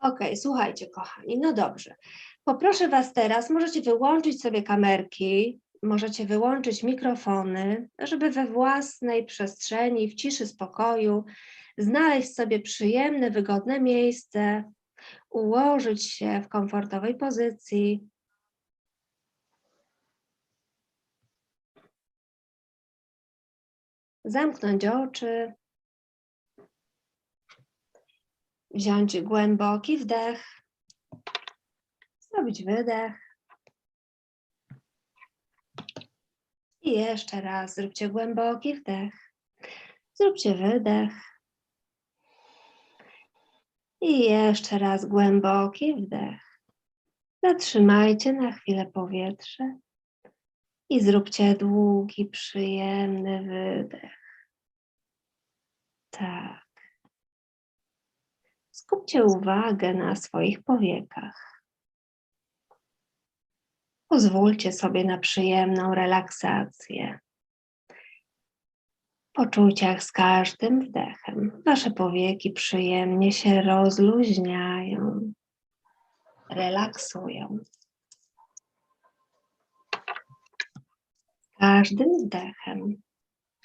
Okej, słuchajcie, kochani, no dobrze. Poproszę Was teraz, możecie wyłączyć sobie kamerki, możecie wyłączyć mikrofony, żeby we własnej przestrzeni, w ciszy, spokoju, znaleźć sobie przyjemne, wygodne miejsce, ułożyć się w komfortowej pozycji. Zamknąć oczy. Wziąć głęboki wdech. Zrobić wydech. I jeszcze raz zróbcie głęboki wdech. Zróbcie wydech. I jeszcze raz głęboki wdech. Zatrzymajcie na chwilę powietrze i zróbcie długi, przyjemny wydech. Tak. Skupcie uwagę na swoich powiekach. Pozwólcie sobie na przyjemną relaksację. Poczujcie, jak z każdym wdechem wasze powieki przyjemnie się rozluźniają, relaksują. Każdym wdechem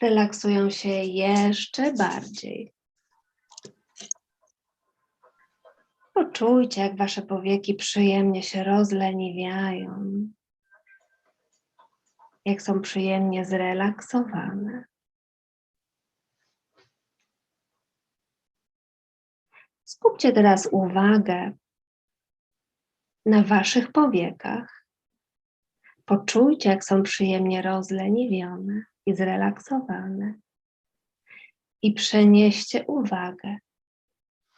relaksują się jeszcze bardziej. Poczujcie, jak wasze powieki przyjemnie się rozleniwiają, jak są przyjemnie zrelaksowane. Skupcie teraz uwagę na waszych powiekach. Poczujcie, jak są przyjemnie rozleniwione i zrelaksowane. I przenieście uwagę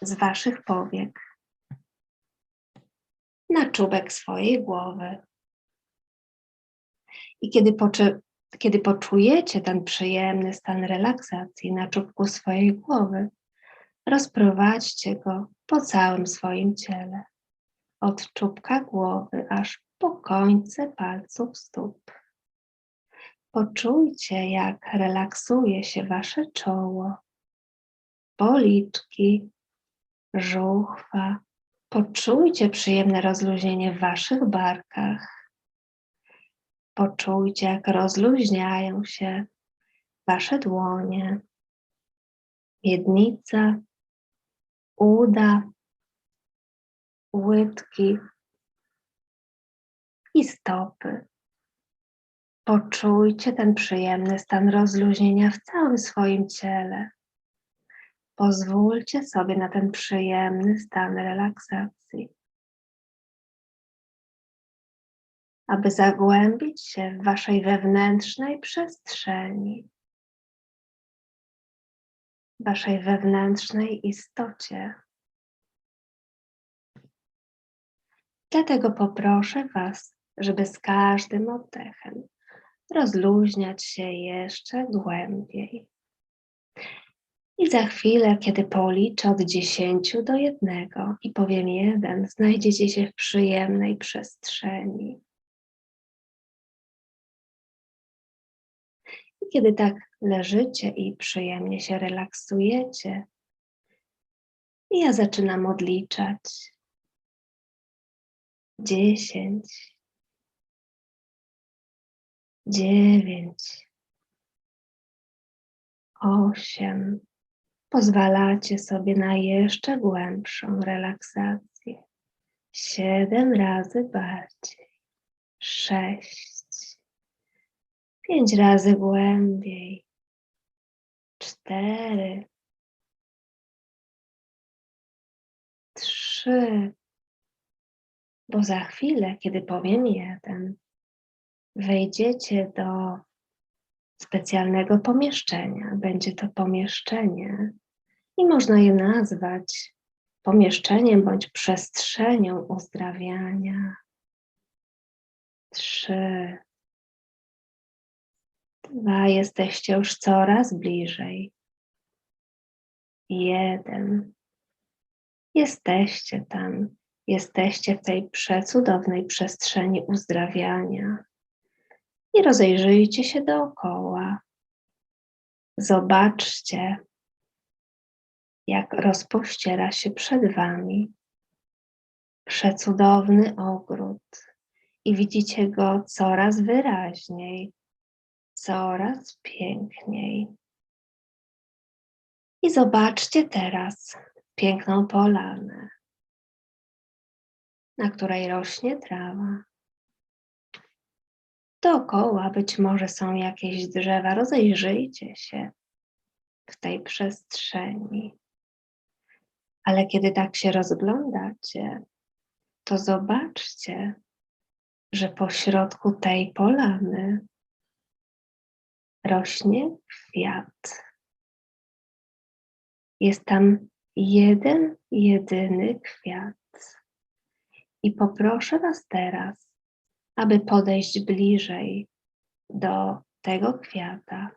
z waszych powiek na czubek swojej głowy. I kiedy, poczy, kiedy poczujecie ten przyjemny stan relaksacji na czubku swojej głowy, rozprowadźcie go po całym swoim ciele, od czubka głowy aż po końce palców stóp. Poczujcie, jak relaksuje się wasze czoło, policzki, żuchwa. Poczujcie przyjemne rozluźnienie w waszych barkach. Poczujcie, jak rozluźniają się wasze dłonie, miednica, uda, łydki i stopy. Poczujcie ten przyjemny stan rozluźnienia w całym swoim ciele. Pozwólcie sobie na ten przyjemny stan relaksacji. Aby zagłębić się w waszej wewnętrznej przestrzeni, waszej wewnętrznej istocie. Dlatego poproszę Was, żeby z każdym oddechem rozluźniać się jeszcze głębiej. I za chwilę, kiedy policzę od 10 do 1 i powiem 1, znajdziecie się w przyjemnej przestrzeni. I kiedy tak leżycie i przyjemnie się relaksujecie, ja zaczynam odliczać. 10, 9, 8, pozwalacie sobie na jeszcze głębszą relaksację. Siedem razy bardziej. Sześć. Pięć razy głębiej. Cztery. Trzy. Bo za chwilę, kiedy powiem jeden, wejdziecie do specjalnego pomieszczenia. Będzie to pomieszczenie i można je nazwać pomieszczeniem bądź przestrzenią uzdrawiania. Trzy, dwa, jesteście już coraz bliżej. Jeden, jesteście tam, jesteście w tej przecudownej przestrzeni uzdrawiania i rozejrzyjcie się dookoła. Zobaczcie, jak rozpościera się przed Wami przecudowny ogród i widzicie go coraz wyraźniej, coraz piękniej. I zobaczcie teraz piękną polanę, na której rośnie trawa. Dookoła być może są jakieś drzewa, rozejrzyjcie się w tej przestrzeni. Ale kiedy tak się rozglądacie, to zobaczcie, że po środku tej polany rośnie kwiat. Jest tam jeden, jedyny kwiat. I poproszę Was teraz, aby podejść bliżej do tego kwiata.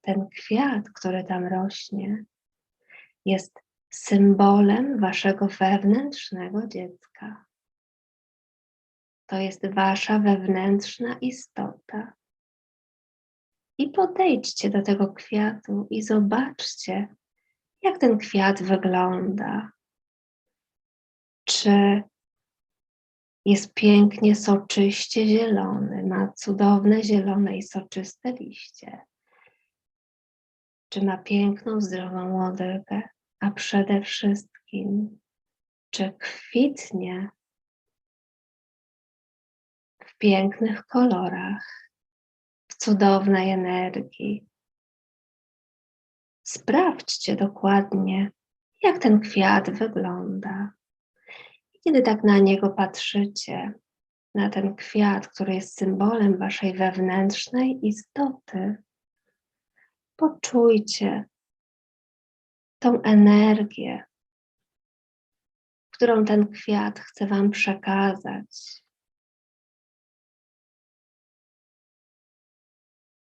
Ten kwiat, który tam rośnie, jest symbolem Waszego wewnętrznego dziecka. To jest Wasza wewnętrzna istota. I podejdźcie do tego kwiatu i zobaczcie, jak ten kwiat wygląda. Czy jest pięknie, soczyście zielony, ma cudowne zielone i soczyste liście. Czy ma piękną, zdrową łodygę, a przede wszystkim, czy kwitnie w pięknych kolorach, w cudownej energii. Sprawdźcie dokładnie, jak ten kwiat wygląda. Kiedy tak na niego patrzycie, na ten kwiat, który jest symbolem waszej wewnętrznej istoty, poczujcie tą energię, którą ten kwiat chce Wam przekazać.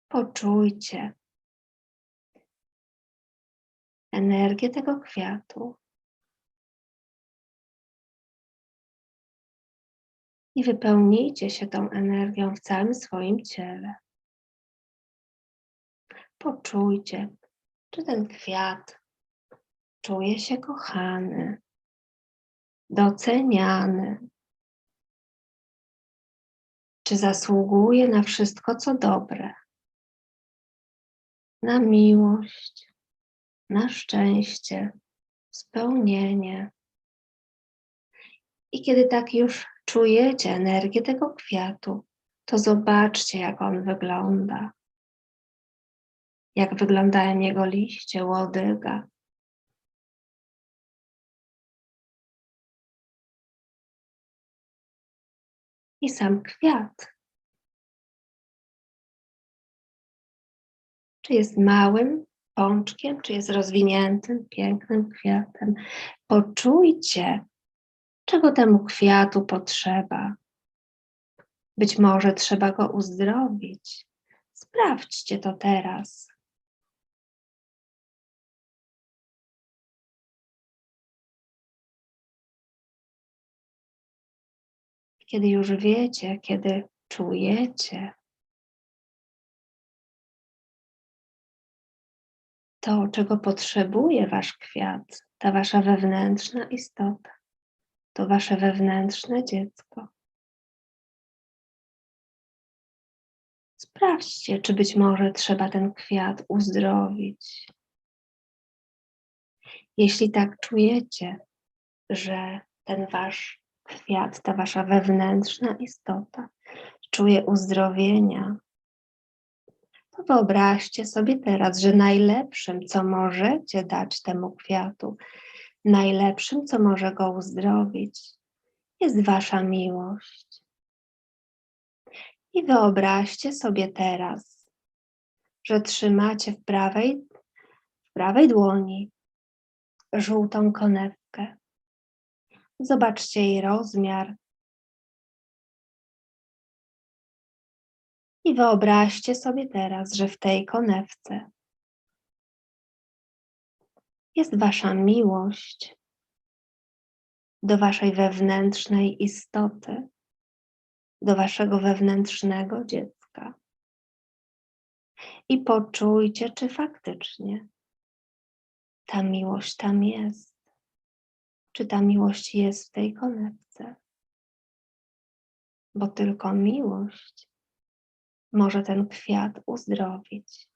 Poczujcie energię tego kwiatu. i wypełnijcie się tą energią w całym swoim ciele. Poczujcie, czy ten kwiat czuje się kochany, doceniany, czy zasługuje na wszystko, co dobre, na miłość, na szczęście, spełnienie. I kiedy tak już czujecie energię tego kwiatu, to zobaczcie, jak on wygląda. Jak wyglądają jego liście, łodyga. I sam kwiat. Czy jest małym pączkiem, czy jest rozwiniętym, pięknym kwiatem. Poczujcie, czego temu kwiatu potrzeba. Być może trzeba go uzdrowić. Sprawdźcie to teraz. Kiedy już wiecie, kiedy czujecie, to, czego potrzebuje Wasz kwiat, ta Wasza wewnętrzna istota to wasze wewnętrzne dziecko. Sprawdźcie, czy być może trzeba ten kwiat uzdrowić. Jeśli tak czujecie, że ten wasz kwiat, ta wasza wewnętrzna istota czuje uzdrowienia, to wyobraźcie sobie teraz, że najlepszym, co możecie dać temu kwiatu, Najlepszym, co może go uzdrowić, jest Wasza miłość. I wyobraźcie sobie teraz, że trzymacie w prawej, w prawej dłoni żółtą konewkę. Zobaczcie jej rozmiar. I wyobraźcie sobie teraz, że w tej konewce jest Wasza miłość do Waszej wewnętrznej istoty, do Waszego wewnętrznego dziecka. I poczujcie, czy faktycznie ta miłość tam jest. Czy ta miłość jest w tej konewce. Bo tylko miłość może ten kwiat uzdrowić.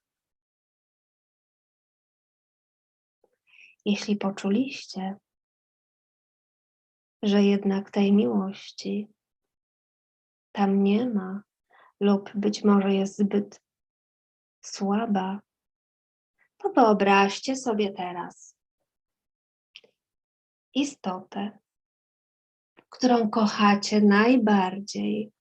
Jeśli poczuliście, że jednak tej miłości tam nie ma, lub być może jest zbyt słaba, to wyobraźcie sobie teraz istotę, którą kochacie najbardziej.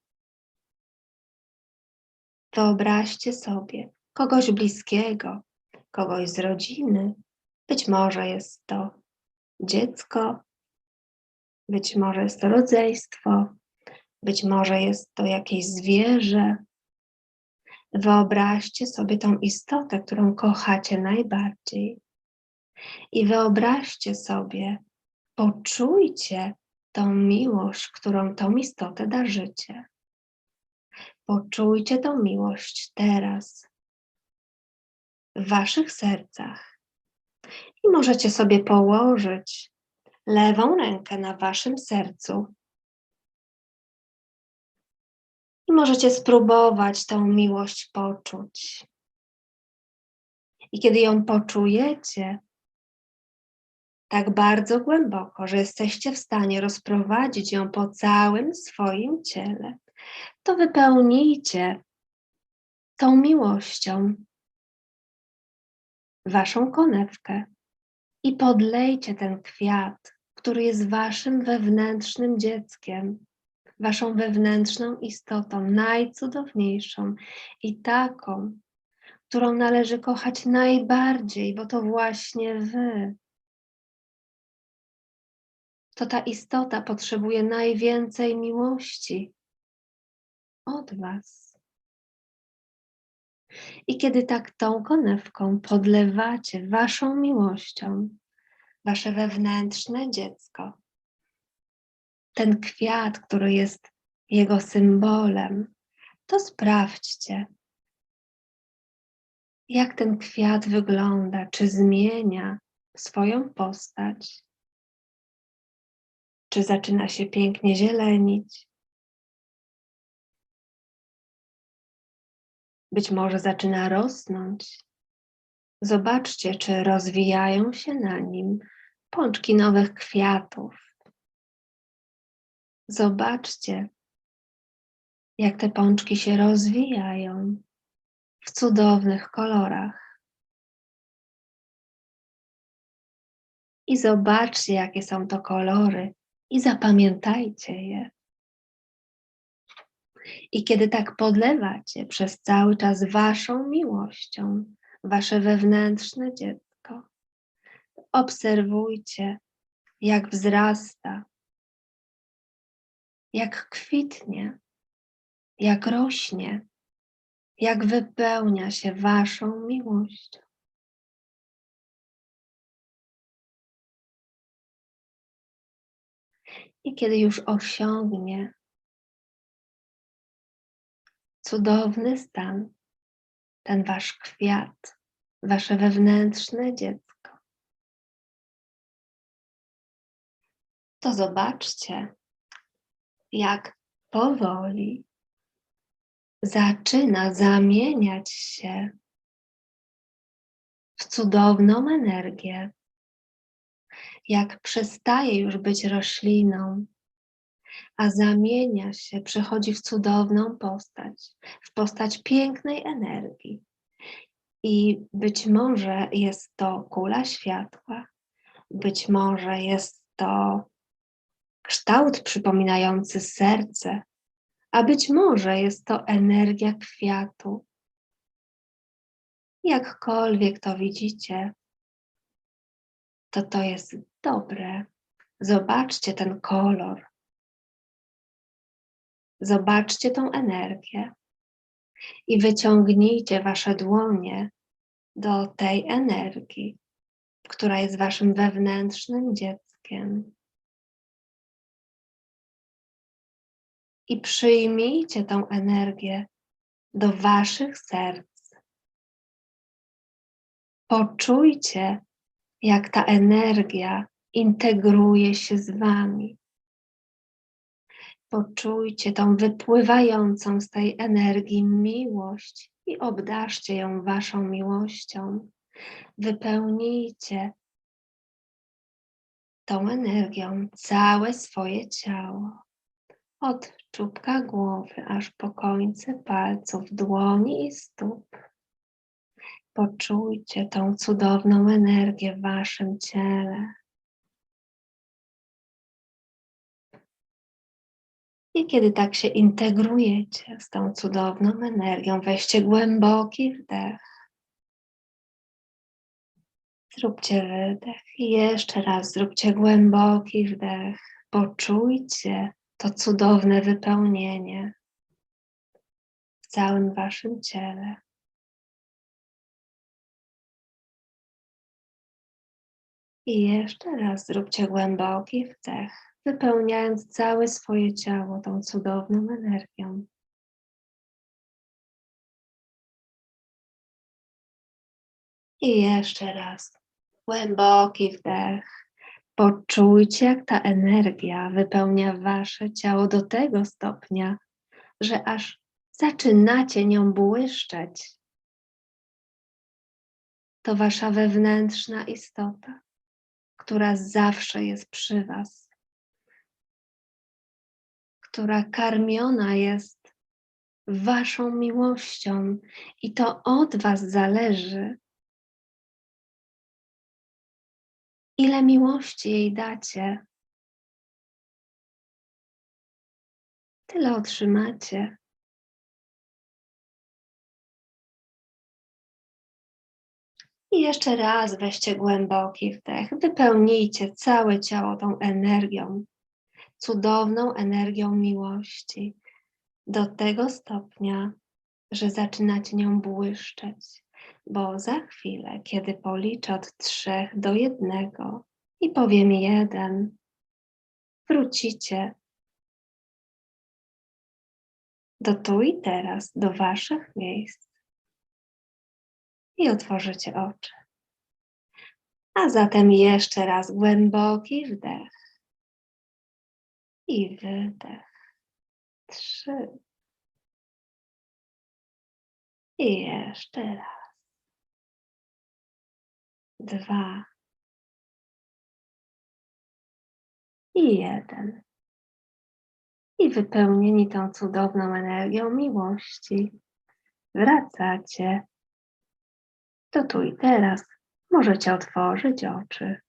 Wyobraźcie sobie kogoś bliskiego, kogoś z rodziny. Być może jest to dziecko, być może jest to rodzeństwo, być może jest to jakieś zwierzę. Wyobraźcie sobie tą istotę, którą kochacie najbardziej. I wyobraźcie sobie, poczujcie tą miłość, którą tą istotę darzycie. Poczujcie tą miłość teraz w waszych sercach. I możecie sobie położyć lewą rękę na waszym sercu. I możecie spróbować tą miłość poczuć. I kiedy ją poczujecie, tak bardzo głęboko, że jesteście w stanie rozprowadzić ją po całym swoim ciele, to wypełnijcie tą miłością waszą konewkę i podlejcie ten kwiat, który jest waszym wewnętrznym dzieckiem, waszą wewnętrzną istotą, najcudowniejszą i taką, którą należy kochać najbardziej, bo to właśnie wy. To ta istota potrzebuje najwięcej miłości od was. I kiedy tak tą konewką podlewacie waszą miłością, wasze wewnętrzne dziecko, ten kwiat, który jest jego symbolem, to sprawdźcie, jak ten kwiat wygląda, czy zmienia swoją postać, czy zaczyna się pięknie zielenić, być może zaczyna rosnąć. Zobaczcie, czy rozwijają się na nim pączki nowych kwiatów. Zobaczcie, jak te pączki się rozwijają w cudownych kolorach. I zobaczcie, jakie są to kolory, i zapamiętajcie je. I kiedy tak podlewacie przez cały czas Waszą miłością, Wasze wewnętrzne dziecko, obserwujcie, jak wzrasta, jak kwitnie, jak rośnie, jak wypełnia się Waszą miłością. I kiedy już osiągnie cudowny stan, ten wasz kwiat, wasze wewnętrzne dziecko, to zobaczcie, jak powoli zaczyna zamieniać się w cudowną energię, jak przestaje już być rośliną, a zamienia się, przechodzi w cudowną postać, w postać pięknej energii. I być może jest to kula światła, być może jest to kształt przypominający serce, a być może jest to energia kwiatu. Jakkolwiek to widzicie, to to jest dobre. Zobaczcie ten kolor, Zobaczcie tą energię i wyciągnijcie Wasze dłonie do tej energii, która jest Waszym wewnętrznym dzieckiem. I przyjmijcie tą energię do Waszych serc. Poczujcie, jak ta energia integruje się z Wami. Poczujcie tą wypływającą z tej energii miłość i obdarzcie ją Waszą miłością. Wypełnijcie tą energią całe swoje ciało. Od czubka głowy aż po końce palców dłoni i stóp. Poczujcie tą cudowną energię w Waszym ciele. I kiedy tak się integrujecie z tą cudowną energią, weźcie głęboki wdech. Zróbcie wydech i jeszcze raz zróbcie głęboki wdech. Poczujcie to cudowne wypełnienie w całym Waszym ciele. I jeszcze raz zróbcie głęboki wdech, wypełniając całe swoje ciało tą cudowną energią. I jeszcze raz głęboki wdech. Poczujcie, jak ta energia wypełnia Wasze ciało do tego stopnia, że aż zaczynacie nią błyszczeć. To Wasza wewnętrzna istota, która zawsze jest przy Was, która karmiona jest Waszą miłością i to od Was zależy, ile miłości jej dacie, tyle otrzymacie. I jeszcze raz weźcie głęboki wdech, wypełnijcie całe ciało tą energią, cudowną energią miłości, do tego stopnia, że zaczynacie nią błyszczeć bo za chwilę, kiedy policzę od trzech do jednego i powiem jeden, wrócicie do tu i teraz, do Waszych miejsc i otworzycie oczy. A zatem jeszcze raz głęboki wdech i wydech. Trzy. I jeszcze raz dwa i jeden. I wypełnieni tą cudowną energią miłości, wracacie do tu i teraz. Możecie otworzyć oczy.